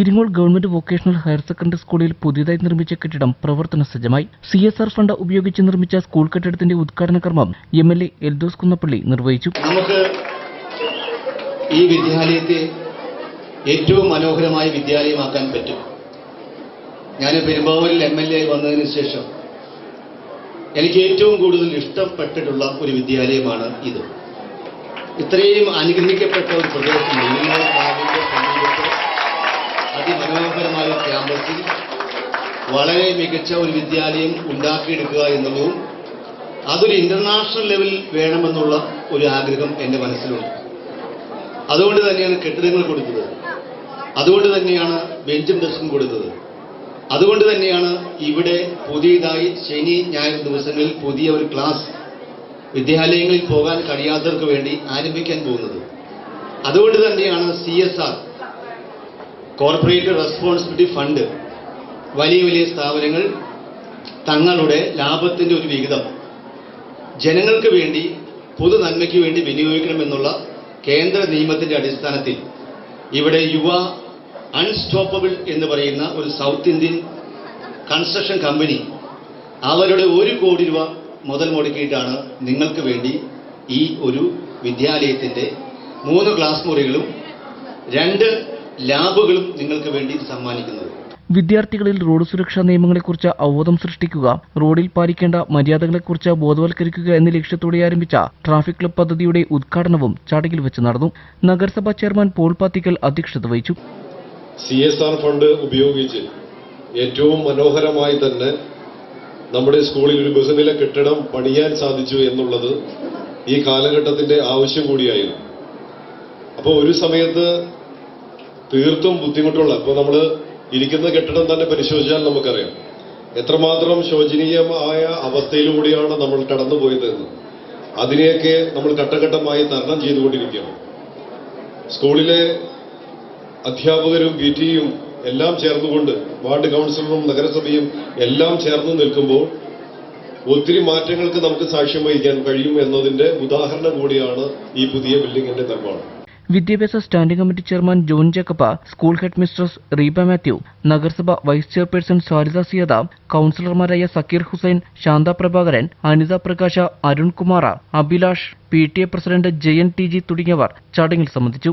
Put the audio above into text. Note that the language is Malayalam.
Iringol government vocational higher secondary സ്കൂളിൽ പുതിയതായി നിർമ്മിച്ച കെട്ടിടം പ്രവർത്തന സജ്ജമായി. സി എസ് ആർ ഫണ്ട് ഉപയോഗിച്ച് നിർമ്മിച്ച സ്കൂൾ കെട്ടിടത്തിന്റെ ഉദ്ഘാടന കർമ്മം M L A Eldhose Kunnappilly നിർവഹിച്ചു. നമുക്ക് ഈ വിദ്യാലയത്തെ ഏറ്റവും മനോഹരമായ വിദ്യാലയമാക്കാൻ പറ്റും. ഞാൻ പെരുമ്പാവൂരിൽ എം എൽ എ വന്നതിന് ശേഷം എനിക്ക് ഏറ്റവും കൂടുതൽ ഇഷ്ടപ്പെട്ടിട്ടുള്ള ഒരു വിദ്യാലയമാണ് ഇത്. ഇത്രയും അനുഗ്രഹിക്കപ്പെട്ട ഒരു പ്രദേശം ഇരിങ്ങോൾ കാവിന്റെ സമീപത്ത് അതിമനോഹരമായ ഒരു ക്യാമ്പസിൽ വളരെ മികച്ച ഒരു വിദ്യാലയം ഉണ്ടാക്കിയെടുക്കുക എന്നുള്ളതും അതൊരു ഇന്റർനാഷണൽ ലെവൽ വേണമെന്നുള്ള ഒരു ആഗ്രഹം എന്റെ മനസ്സിലുണ്ട്. അതുകൊണ്ട് തന്നെയാണ് കെട്ടിടങ്ങൾ കൊടുത്തത്. അതുകൊണ്ട് തന്നെയാണ് ബെഞ്ചും ഡെസ്കും കൊടുത്തത്. അതുകൊണ്ട് തന്നെയാണ് ഇവിടെ പുതിയതായി ശനി ഞായർ ദിവസങ്ങളിൽ പുതിയ ഒരു ക്ലാസ് വിദ്യാലയങ്ങളിൽ പോകാൻ കഴിയാത്തവർക്ക് വേണ്ടി ആരംഭിക്കാൻ പോകുന്നത്. അതുകൊണ്ട് തന്നെയാണ് C S R corporate responsibility fund വലിയ വലിയ സ്ഥാപനങ്ങൾ തങ്ങളുടെ ലാഭത്തിന്റെ ഒരു വിഹിതം ജനങ്ങൾക്ക് വേണ്ടി പൊതു നന്മയ്ക്ക് വേണ്ടി വിനിയോഗിക്കണമെന്നുള്ള കേന്ദ്ര നിയമത്തിന്റെ അടിസ്ഥാനത്തിൽ ഇവിടെ യുവ അൺസ്റ്റോപ്പബിൾ എന്ന് പറയുന്ന ഒരു സൗത്ത് ഇന്ത്യൻ കൺസ്ട്രക്ഷൻ കമ്പനി അവരുടെ ഒരു കോടി രൂപ മുതൽ മുടക്കിയിട്ടാണ് നിങ്ങൾക്ക് വേണ്ടി ഈ ഒരു വിദ്യാലയത്തിന്റെ മൂന്ന് ക്ലാസ് മുറികളും രണ്ട് ലാബുകളും നിങ്ങൾക്ക് വേണ്ടി സമ്മാനിക്കുന്നത്. വിദ്യാർത്ഥികളിൽ റോഡ് സുരക്ഷാ നിയമങ്ങളെക്കുറിച്ച് അവബോധം സൃഷ്ടിക്കുക റോഡിൽ പാലിക്കേണ്ട മര്യാദകളെക്കുറിച്ച് ബോധവൽക്കരിക്കുക എന്ന ലക്ഷ്യത്തോടെ ആരംഭിച്ച ട്രാഫിക് ക്ലബ് പദ്ധതിയുടെ ഉദ്ഘാടനവും ചടങ്ങിൽ വെച്ച് നടന്നു. നഗരസഭാ ചെയർമാൻ പോൾ പാത്തിക്കൽ അധ്യക്ഷത വഹിച്ചു. സി എസ് ആർ ഫണ്ട് ഉപയോഗിച്ച് ഏറ്റവും മനോഹരമായി തന്നെ നമ്മുടെ സ്കൂളിൽ ഒരു ബഹുനില കെട്ടിടം പണിയാൻ സാധിച്ചു എന്നുള്ളത് ഈ കാലഘട്ടത്തിന്റെ ആവശ്യം കൂടിയായിരുന്നു. അപ്പോൾ ഒരു സമയത്ത് തീർത്തും ബുദ്ധിമുട്ടുള്ള ഇപ്പോൾ നമ്മൾ ഇരിക്കുന്ന കെട്ടിടം തന്നെ പരിശോധിച്ചാൽ നമുക്കറിയാം. എത്രമാത്രം ശോചനീയമായ അവസ്ഥയിലൂടെയാണ് നമ്മൾ കടന്നുപോയതെന്ന് അതിനെയൊക്കെ നമ്മൾ ഘട്ടഘട്ടമായി തരണം ചെയ്തുകൊണ്ടിരിക്കുകയാണ്. സ്കൂളിലെ അധ്യാപകരും പി ടിയും എല്ലാം ചേർന്നുകൊണ്ട് വാർഡ് കൗൺസിലറും നഗരസഭയും എല്ലാം ചേർന്ന് നിൽക്കുമ്പോൾ ഒത്തിരി മാറ്റങ്ങൾക്ക് നമുക്ക് സാക്ഷ്യം വഹിക്കാൻ കഴിയും എന്നതിന്റെ ഉദാഹരണം കൂടിയാണ് ഈ പുതിയ ബിൽഡിങ്ങിന്റെ നിർമ്മാണം. വിദ്യാഭ്യാസ standing committee chairman John Jacob school head mistress Reeba Mathew നഗരസഭ വൈസ് ചെയർപേഴ്സൺ സാരിദ സിയദ കൌൺസിലർമാരായ Zakir Hussain Shantha Prabhakaran Anitha Prakash Arunkumar Abhilash P T A president Jayan T G തുടങ്ങിയവർ ചടങ്ങിൽ സംബന്ധിച്ചു.